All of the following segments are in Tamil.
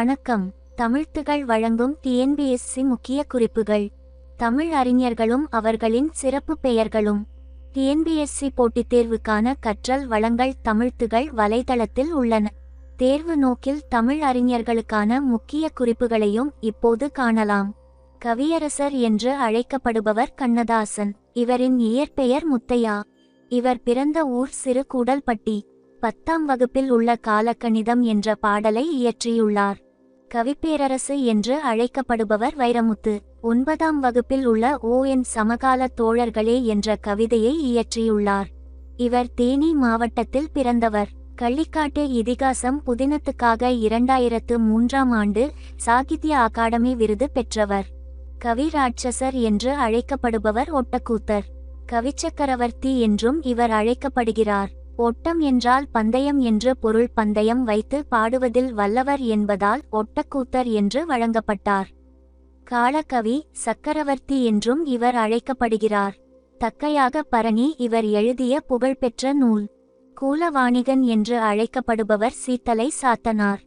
வணக்கம். தமிழ்த்துகள் வழங்கும் டிஎன்பிஎஸ்சி முக்கிய குறிப்புகள். தமிழ் அறிஞர்களும் அவர்களின் சிறப்பு பெயர்களும். டிஎன்பிஎஸ்சி போட்டித் தேர்வுக்கான கற்றல் வளங்கள் தமிழ்த்துகள் வலைதளத்தில் உள்ளன. தேர்வு நோக்கில் தமிழ் அறிஞர்களுக்கான முக்கிய குறிப்புகளையும் இப்போது காணலாம். கவியரசர் என்று அழைக்கப்படுபவர் கண்ணதாசன். இவரின் இயற்பெயர் முத்தையா. இவர் பிறந்த ஊர் சிறு கூடல்பட்டி. பத்தாம் வகுப்பில் உள்ள காலக்கணிதம் என்ற பாடலை இயற்றியுள்ளார். கவிப்பேரரசு என்று அழைக்கப்படுபவர் வைரமுத்து. ஒன்பதாம் வகுப்பில் உள்ள ஓ. என். சமகால தோழர்களே என்ற கவிதையை இயற்றியுள்ளார். இவர் தேனி மாவட்டத்தில் பிறந்தவர். கள்ளிக்காட்டு இதிகாசம் புதினத்துக்காக இரண்டாயிரத்து மூன்றாம் ஆண்டு சாகித்ய அகாடமி விருது பெற்றவர். கவி ராட்சசர் என்று அழைக்கப்படுபவர் ஒட்டக்கூத்தர். கவிச்சக்கரவர்த்தி என்றும் இவர் அழைக்கப்படுகிறார். ஒட்டம் என்றால் பந்தயம் என்று பொருள் பந்தயம் வைத்து பாடுவதில் வல்லவர் என்பதால் ஒட்டக்கூத்தர் என்று வழங்கப்பட்டார். காலக்கவி சக்கரவர்த்தி என்றும் இவர் அழைக்கப்படுகிறார். தக்கையாக பரணி இவர் எழுதிய புகழ்பெற்ற நூல். கூலவாணிகன் என்று அழைக்கப்படுபவர் சீத்தலை சாத்தனார்.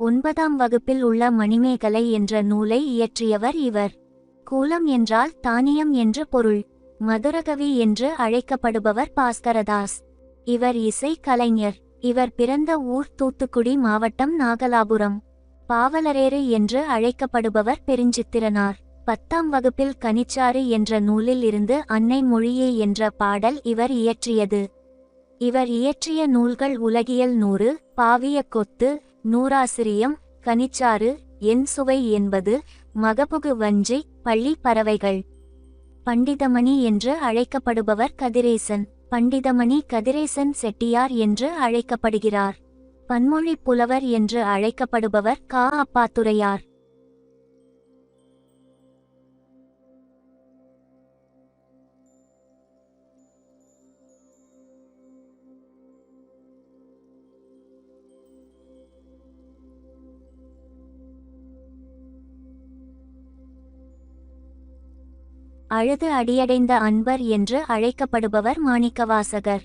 ஒன்பதாம் வகுப்பில் உள்ள மணிமேகலை என்ற நூலை இயற்றியவர் இவர். கூலம் என்றால் தானியம் என்று பொருள். மதுரகவி என்று அழைக்கப்படுபவர் பாஸ்கரதாஸ். இவர் இசை கலைஞர். இவர் பிறந்த ஊர் தூத்துக்குடி மாவட்டம் நாகலாபுரம். பாவலரேறு என்று அழைக்கப்படுபவர் பெருஞ்சித்திரனார். பத்தாம் வகுப்பில் கனிச்சாறு என்ற நூலில் இருந்து அன்னை மொழியே என்ற பாடல் இவர் இயற்றியது. இவர் இயற்றிய நூல்கள் உலகியல் நூறு பாவிய கொத்து நூறாசிரியம் கனிச்சாறு என் சுவை என்பது மகபுகு வஞ்சி பள்ளி பறவைகள். பண்டிதமணி என்று அழைக்கப்படுபவர் கதிரேசன். பண்டிதமணி கதிரேசன் செட்டியார் என்று அழைக்கப்படுகிறார். பன்மொழி புலவர் என்று அழைக்கப்படுபவர் கா. அப்பாத்துரையார். அழுது அடியடைந்த அன்பர் என்று அழைக்கப்படுபவர் மாணிக்கவாசகர்.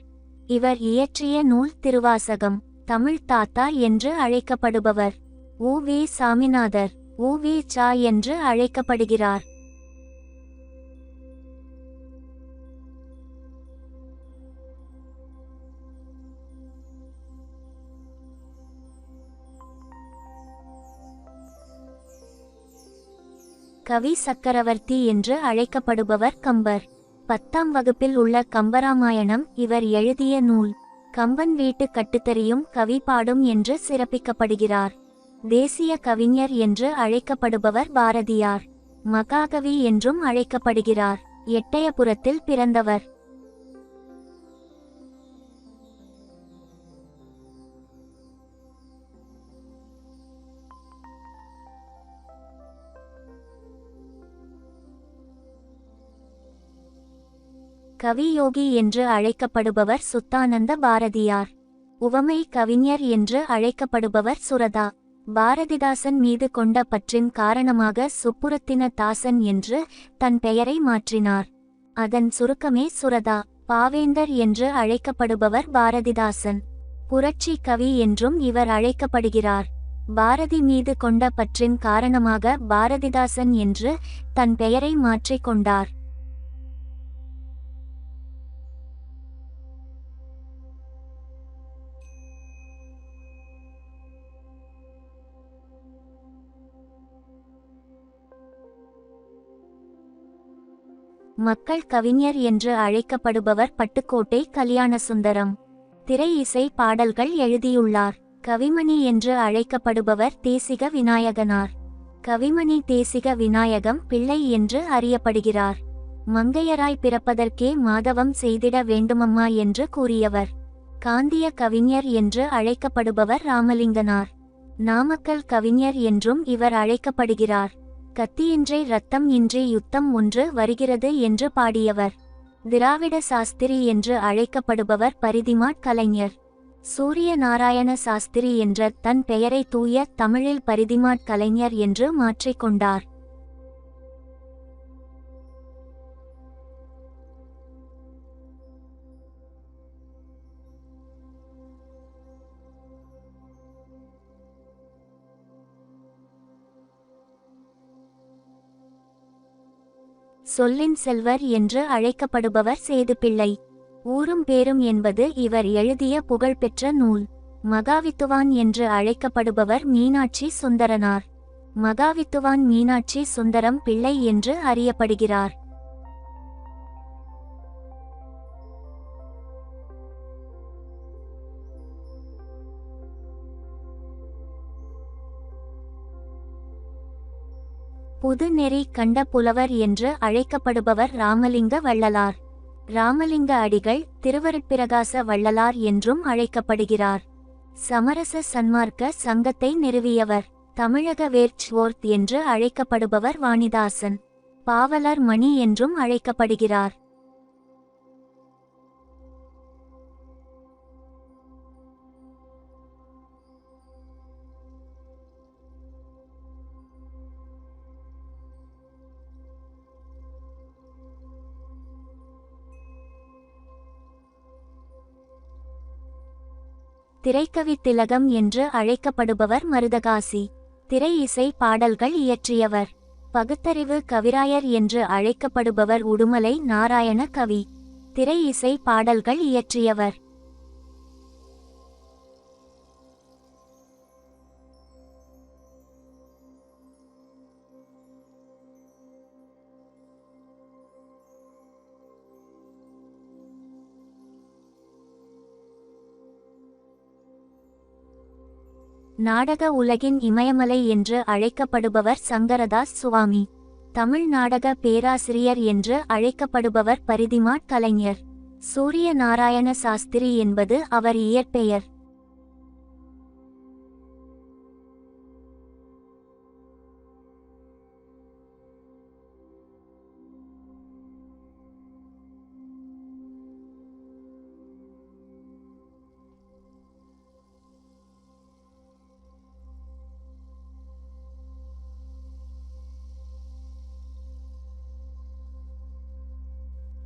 இவர் இயற்றிய நூல் திருவாசகம் தமிழ் தாத்தா என்று அழைக்கப்படுபவர். உ. வி. சாமிநாதர் உ. வி. சா. என்று அழைக்கப்படுகிறார். கவி சக்கரவர்த்தி என்று அழைக்கப்படுபவர் கம்பர். பத்தாம் வகுப்பில் உள்ள கம்பராமாயணம் இவர் எழுதிய நூல். கம்பன் வீட்டு கட்டுத்தறியும் கவி பாடும் என்று சிறப்பிக்கப்படுகிறார். தேசிய கவிஞர் என்று அழைக்கப்படுபவர் பாரதியார். மகாகவி என்றும் அழைக்கப்படுகிறார். எட்டயபுரத்தில் பிறந்தவர். கவியோகி என்று அழைக்கப்படுபவர் சுத்தானந்த பாரதியார். உவமை கவிஞர் என்று அழைக்கப்படுபவர் சுரதா. பாரதிதாசன் மீது கொண்ட பற்றின் காரணமாக சுப்புரத்தின தாசன் என்று தன் பெயரை மாற்றினார். அதன் சுருக்கமே சுரதா பாவேந்தர் என்று அழைக்கப்படுபவர் பாரதிதாசன். புரட்சி கவி என்றும் இவர் அழைக்கப்படுகிறார். பாரதி மீது கொண்ட பற்றின் காரணமாக பாரதிதாசன் என்று தன் பெயரை மாற்றிக் மக்கள் கவிஞர் என்று அழைக்கப்படுபவர் பட்டுக்கோட்டை கல்யாணசுந்தரம். திரை இசை பாடல்கள் எழுதியுள்ளார். கவிமணி என்று அழைக்கப்படுபவர் தேசிக விநாயகனார். கவிமணி தேசிக விநாயகம் பிள்ளை என்று அறியப்படுகிறார். மங்கையராய் பிறப்பதற்கே மாதவம் செய்திட வேண்டுமம்மா என்று கூறியவர். காந்திய கவிஞர் என்று அழைக்கப்படுபவர் ராமலிங்கனார். நாமக்கல் கவிஞர் என்றும் இவர் அழைக்கப்படுகிறார். கத்தியின்றி ரத்தம் இன்றி யுத்தம் ஒன்று வருகிறது என்று பாடியவர். திராவிட சாஸ்திரி என்று அழைக்கப்படுபவர் பரிதிமாட் கலைஞர். சூரிய நாராயண சாஸ்திரி என்ற தன் பெயரை தூய தமிழில் பரிதிமாட் கலைஞர் என்று மாற்றிக்கொண்டார் சொல்லின் செல்வர் என்று அழைக்கப்படுபவர் சேதுப்பிள்ளை ஊரும் பேரும் என்பது இவர் எழுதிய புகழ்பெற்ற நூல். மகாவித்துவான் என்று அழைக்கப்படுபவர் மீனாட்சி சுந்தரனார். மகாவித்துவான் மீனாட்சி சுந்தரம் பிள்ளை என்று அறியப்படுகிறார். புதுநெறி கண்ட புலவர் என்று அழைக்கப்படுபவர் ராமலிங்க வள்ளலார். ராமலிங்க அடிகள் திருவருட்பிரகாச வள்ளலார் என்றும் அழைக்கப்படுகிறார். சமரச சன்மார்க்க சங்கத்தை நிறுவியவர். தமிழக வேர்ச்வோர்த் என்று அழைக்கப்படுபவர் வாணிதாசன். பாவலர் மணி என்றும் அழைக்கப்படுகிறார். திரைக்கவி திலகம் என்று அழைக்கப்படுபவர் மருதகாசி. திரை இசை பாடல்கள் இயற்றியவர். பகுத்தறிவு கவிராயர் என்று அழைக்கப்படுபவர் உடுமலை நாராயண கவி. திரை இசை பாடல்கள் இயற்றியவர். நாடக உலகின் இமயமலை என்று அழைக்கப்படுபவர் சங்கரதாஸ் சுவாமி. தமிழ் நாடக பேராசிரியர் என்று அழைக்கப்படுபவர் பரிதிமாட் கலைஞர். சூரிய நாராயண சாஸ்திரி என்பது அவர் இயற்பெயர்.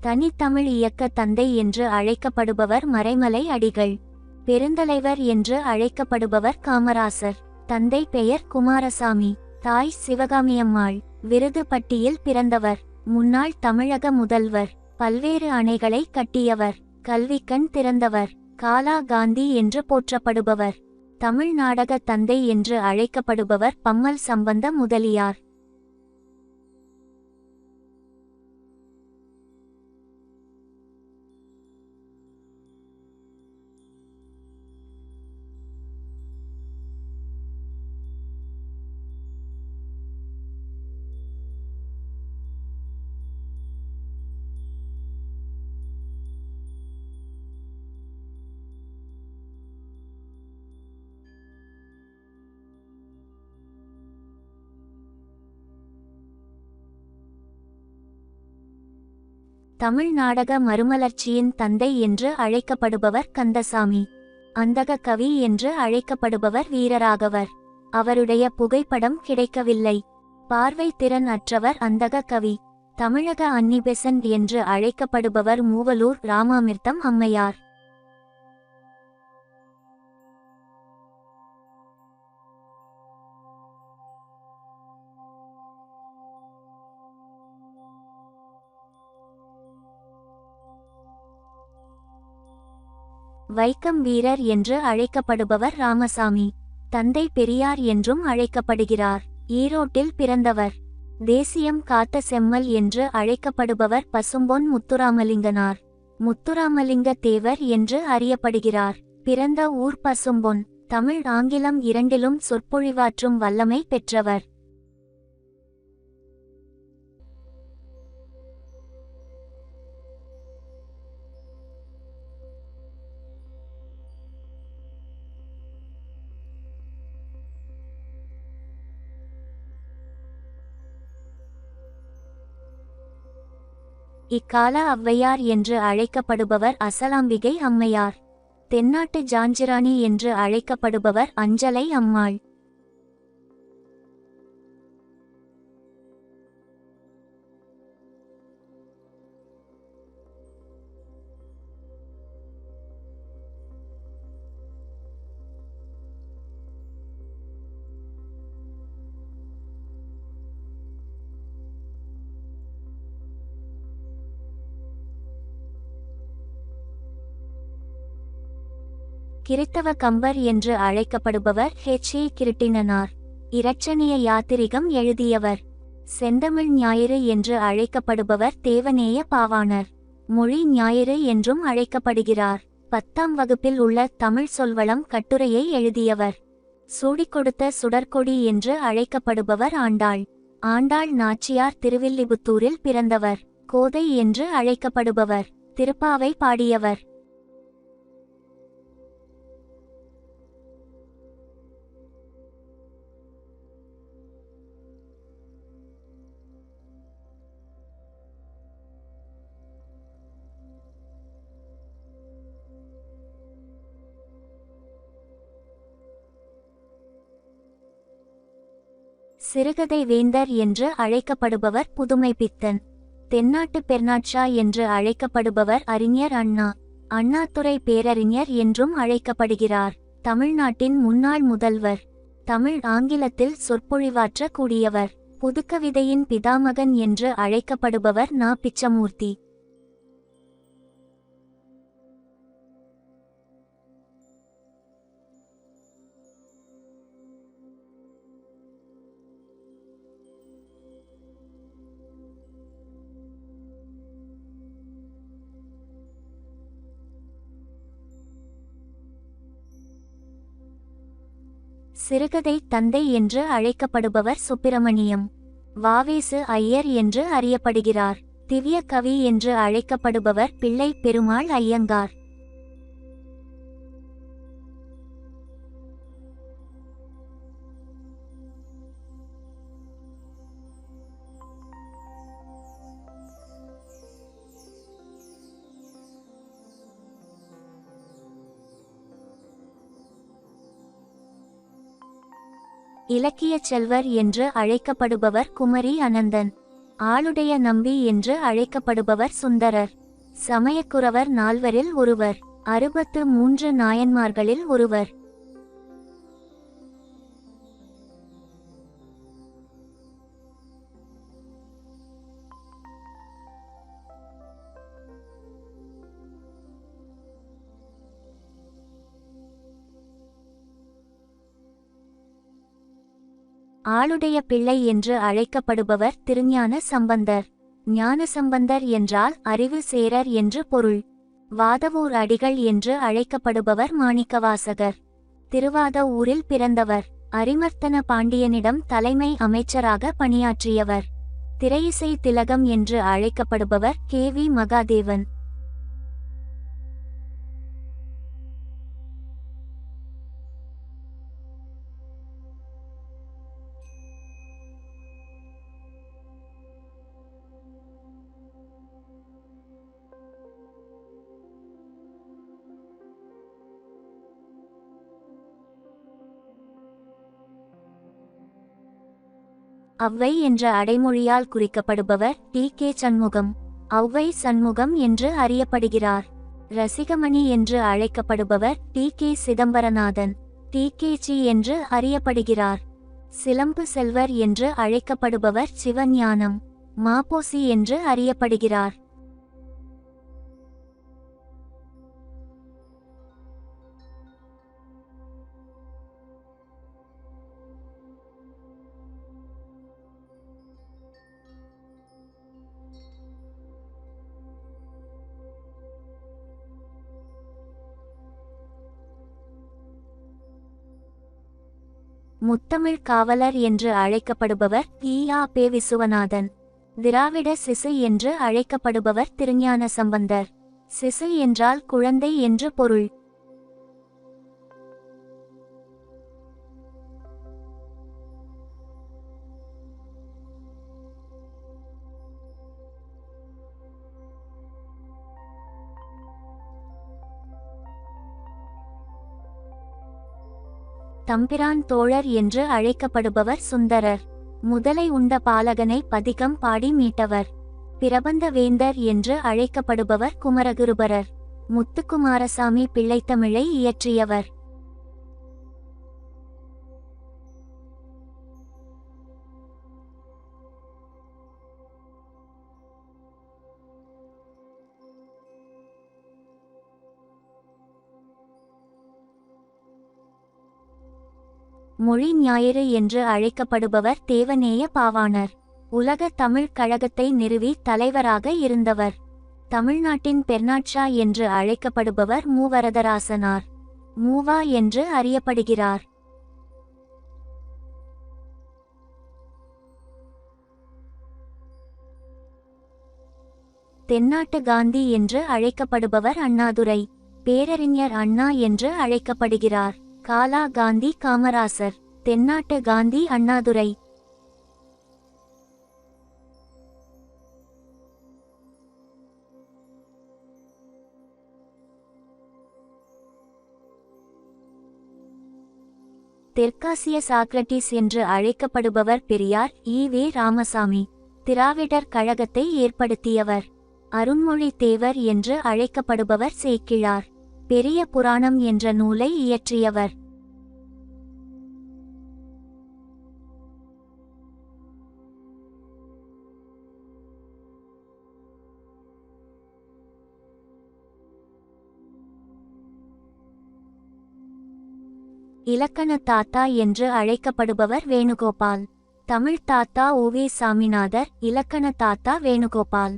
தனித்தமிழ் இயக்க தந்தை என்று அழைக்கப்படுபவர் மறைமலை அடிகள். பெருந்தலைவர் என்று அழைக்கப்படுபவர் காமராசர். தந்தை பெயர் குமாரசாமி. தாய் சிவகாமியம்மாள். விருதுப்பட்டியில் பிறந்தவர். முன்னாள் தமிழக முதல்வர். பல்வேறு அணைகளை கட்டியவர். கல்விக்கண் திறந்தவர். காலா காந்தி என்று போற்றப்படுபவர். தமிழ் நாடக தந்தை என்று அழைக்கப்படுபவர் பம்மல் சம்பந்த முதலியார். தமிழ் நாடக மறுமலர்ச்சியின் தந்தை என்று அழைக்கப்படுபவர் கந்தசாமி. அந்தக கவி என்று அழைக்கப்படுபவர் வீரராகவர். அவருடைய புகைப்படம் கிடைக்கவில்லை. பார்வை திறன் அற்றவர் அந்தக கவி. தமிழக அன்னிபெசன் என்று அழைக்கப்படுபவர் மூவலூர் ராமாமிர்தம் அம்மையார். வைக்கம் வீரர் என்று அழைக்கப்படுபவர் ராமசாமி. தந்தை பெரியார் என்றும் அழைக்கப்படுகிறார். ஈரோட்டில் பிறந்தவர். தேசியம் காத்த செம்மல் என்று அழைக்கப்படுபவர் பசும்பொன் முத்துராமலிங்கனார். முத்துராமலிங்க தேவர் என்று அறியப்படுகிறார். பிறந்த ஊர் பசும்பொன். தமிழ் ஆங்கிலம் இரண்டிலும் சொற்பொழிவாற்றும் வல்லமை பெற்றவர். இக்கால ஔவையார் என்று அழைக்கப்படுபவர் அசலாம்பிகை அம்மையார். தென்னாட்டு ஜான்ஜிராணி என்று அழைக்கப்படுபவர் அஞ்சலை அம்மாள். கிறித்தவ கம்பர் என்று அழைக்கப்படுபவர் ஹெச் ஏ e. கிருட்டிணனார். இரட்சணிய யாத்திரிகம் எழுதியவர். செந்தமிழ் ஞாயிறு என்று அழைக்கப்படுபவர் தேவநேய பாவாணர். மொழி ஞாயிறு என்றும் அழைக்கப்படுகிறார். பத்தாம் வகுப்பில் உள்ள தமிழ் சொல்வளம் கட்டுரையை எழுதியவர். சூடிக் கொடுத்த சுடற்கொடி என்று அழைக்கப்படுபவர் ஆண்டாள். ஆண்டாள் நாச்சியார் திருவில்லிபுத்தூரில் பிறந்தவர். கோதை என்று அழைக்கப்படுபவர். திருப்பாவை பாடியவர். சிறுகதை வேந்தர் என்று அழைக்கப்படுபவர் புதுமைப்பித்தன். தென்னாட்டு பெர்னாட்ஷா என்று அழைக்கப்படுபவர் அறிஞர் அண்ணா. அண்ணாதுரை பேரறிஞர் என்றும் அழைக்கப்படுகிறார். தமிழ்நாட்டின் முன்னாள் முதல்வர். தமிழ் ஆங்கிலத்தில் சொற்பொழிவாற்ற கூடியவர் புதுக்கவிதையின் பிதாமகன் என்று அழைக்கப்படுபவர் நா. பிச்சமூர்த்தி. சிறுகதை தந்தை என்று அழைக்கப்படுபவர் சுப்பிரமணியம். வாவேசு ஐயர் என்று அறியப்படுகிறார். திவ்ய கவி என்று அழைக்கப்படுபவர் பிள்ளை பெருமாள் ஐயங்கார். இலக்கியச் செல்வர் என்று அழைக்கப்படுபவர் குமரி அனந்தன். ஆளுடைய நம்பி என்று அழைக்கப்படுபவர் சுந்தரர். சமயக்குறவர் நால்வரில் ஒருவர். அறுபத்து மூன்று நாயன்மார்களில் ஒருவர். ஆளுடைய பிள்ளை என்று அழைக்கப்படுபவர் திருஞான சம்பந்தர். ஞான சம்பந்தர் என்றால் அறிவு சேரர் என்று பொருள். வாதவூர் அடிகள் என்று அழைக்கப்படுபவர் மாணிக்கவாசகர். திருவாத ஊரில் பிறந்தவர். அரிமர்த்தன பாண்டியனிடம் தலைமை அமைச்சராக பணியாற்றியவர். திரையிசை திலகம் என்று அழைக்கப்படுபவர் கே வி மகாதேவன். அவ்வை என்ற அடைமொழியால் குறிக்கப்படுபவர் டி. கே. சண்முகம். ஔவை சண்முகம் என்று அறியப்படுகிறார். ரசிகமணி என்று அழைக்கப்படுபவர் T. K. Chidambaranathan. T. K. C. என்று அறியப்படுகிறார். சிலம்பு செல்வர் என்று அழைக்கப்படுபவர் சிவஞானம். மாப்போசி என்று அறியப்படுகிறார். முத்தமிழ் காவலர் என்று அழைக்கப்படுபவர் ஈயா பே. விசுவநாதன். திராவிட சிசு என்று அழைக்கப்படுபவர் திருஞான சம்பந்தர் சிசு என்றால் குழந்தை என்று பொருள். தம்பிரான் தோழர் என்று அழைக்கப்படுபவர் சுந்தரர். முதலை உண்ட பாலகனை பதிகம் பாடி மீட்டவர். பிரபந்த வேந்தர் என்று அழைக்கப்படுபவர் குமரகுருபரர். முத்துக்குமாரசாமி பிள்ளைத்தமிழை இயற்றியவர். மொழி ஞாயிறு என்று அழைக்கப்படுபவர் தேவநேய பாவாணர். உலக தமிழ்க் கழகத்தை நிறுவி தலைவராக இருந்தவர். தமிழ்நாட்டின் பெர்னாட்ஷா என்று அழைக்கப்படுபவர் மூவரதராசனார். மூவா என்று அறியப்படுகிறார். தென்னாட்டு காந்தி என்று அழைக்கப்படுபவர் அண்ணாதுரை. பேரறிஞர் அண்ணா என்று அழைக்கப்படுகிறார். காலா காந்தி காமராசர் தென்னாட்டு காந்தி அண்ணாதுரை. தெற்காசிய சாக்ரட்டிஸ் என்று அழைக்கப்படுபவர் பெரியார் ஈ வே. ராமசாமி. திராவிடர் கழகத்தை ஏற்படுத்தியவர். அருண்மொழி தேவர் என்று அழைக்கப்படுபவர் சேக்கிழார். பெரிய புராணம் என்ற நூலை இயற்றியவர். இலக்கண தாத்தா என்று அழைக்கப்படுபவர் வேணுகோபால். தமிழ் தாத்தா ஓவே சாமிநாதர் இலக்கண தாத்தா வேணுகோபால்.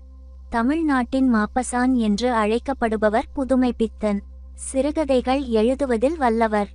தமிழ்நாட்டின் மாப்பசான் என்று அழைக்கப்படுபவர் புதுமைப்பித்தன். சிறுகதைகள் எழுதுவதில் வல்லவர்.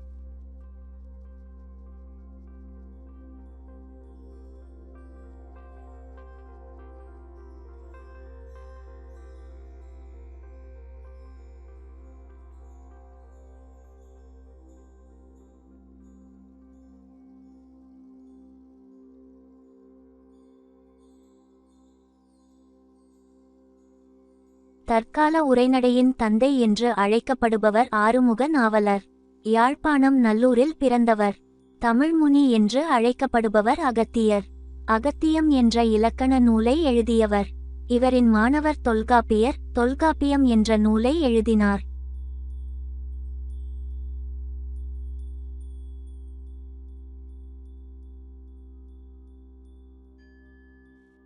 தற்கால உரைநடையின் தந்தை என்று அழைக்கப்படுபவர் ஆறுமுக நாவலர். யாழ்ப்பாணம் நல்லூரில் பிறந்தவர். தமிழ்முனி என்று அழைக்கப்படுபவர் அகத்தியர். அகத்தியம் என்ற இலக்கண நூலை எழுதியவர். இவரின் மாணவர் தொல்காப்பியர் தொல்காப்பியம் என்ற நூலை எழுதினார்.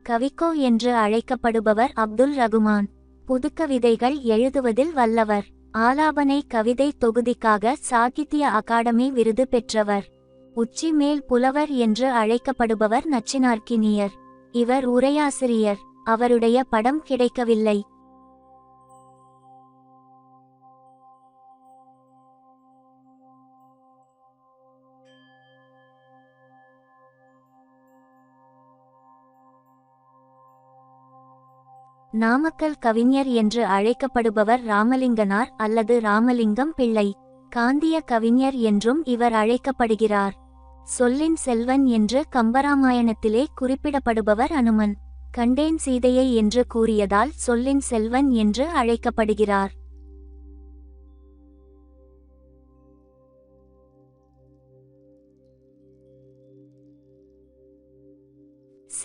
கவிக்கோ என்று அழைக்கப்படுபவர் அப்துல் ரகுமான். புதுக்கவிதைகள் எழுதுவதில் வல்லவர். ஆலாபனை கவிதை தொகுதிக்காக சாகித்ய அகாடமி விருது பெற்றவர். உச்சி மேல் புலவர் என்று அழைக்கப்படுபவர் நச்சினார்க்கினியர் இவர் உரையாசிரியர். அவருடைய படம் கிடைக்கவில்லை. நாமக்கல் கவிஞர் என்று அழைக்கப்படுபவர் ராமலிங்கனார் அல்லது ராமலிங்கம் பிள்ளை. காந்திய கவிஞர் என்றும் இவர் அழைக்கப்படுகிறார். சொல்லின் செல்வன் என்று கம்பராமாயணத்திலே குறிப்பிடப்படுபவர் அனுமன். கண்டேன் சீதையை என்று கூறியதால் சொல்லின் செல்வன் என்று அழைக்கப்படுகிறார்.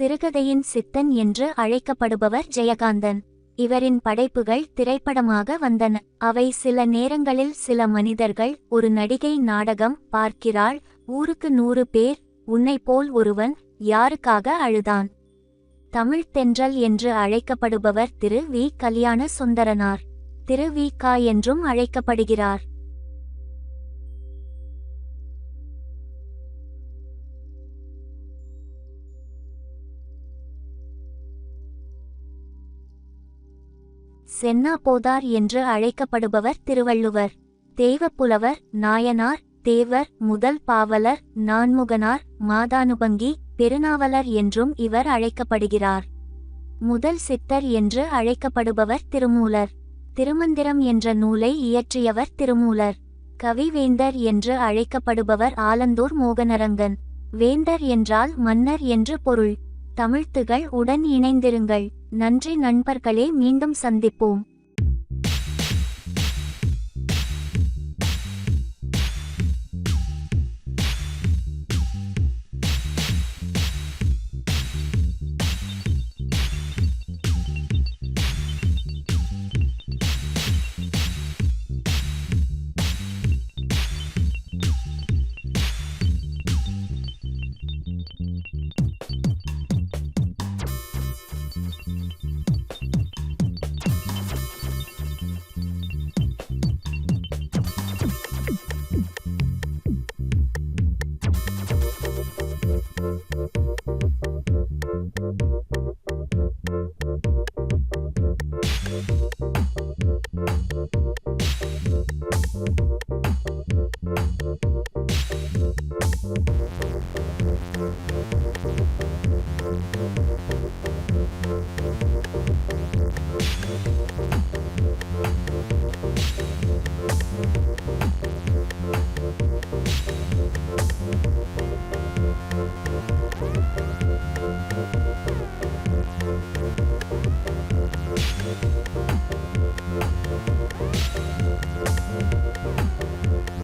சிறுகதையின் சித்தன் என்று அழைக்கப்படுபவர் ஜெயகாந்தன். இவரின் படைப்புகள் திரைப்படமாக வந்தன. அவை சில நேரங்களில் சில மனிதர்கள் ஒரு நடிகை நாடகம் பார்க்கிறாள் ஊருக்கு நூறு பேர் உன்னை போல் ஒருவன் யாருக்காக அழுதான்? தமிழ்த் தென்றல் என்று அழைக்கப்படுபவர் திரு வி. கல்யாண சுந்தரனார் திரு வி. கா. என்றும் அழைக்கப்படுகிறார். சென்னா போதார் என்று அழைக்கப்படுபவர் திருவள்ளுவர். தேவப்புலவர் நாயனார் தேவர் முதல் பாவலர் நான்முகனார் மாதானுபங்கி பெருநாவலர் என்றும் இவர் அழைக்கப்படுகிறார். முதல் சித்தர் என்று அழைக்கப்படுபவர் திருமூலர். திருமந்திரம் என்ற நூலை இயற்றியவர் திருமூலர். கவிவேந்தர் என்று அழைக்கப்படுபவர் ஆலந்தூர் மோகனரங்கன். வேந்தர் என்றால் மன்னர் என்று பொருள். தமிழ்த்துகள் உடன் இணைந்திருங்கள். நன்றி நண்பர்களே மீண்டும் சந்திப்போம்.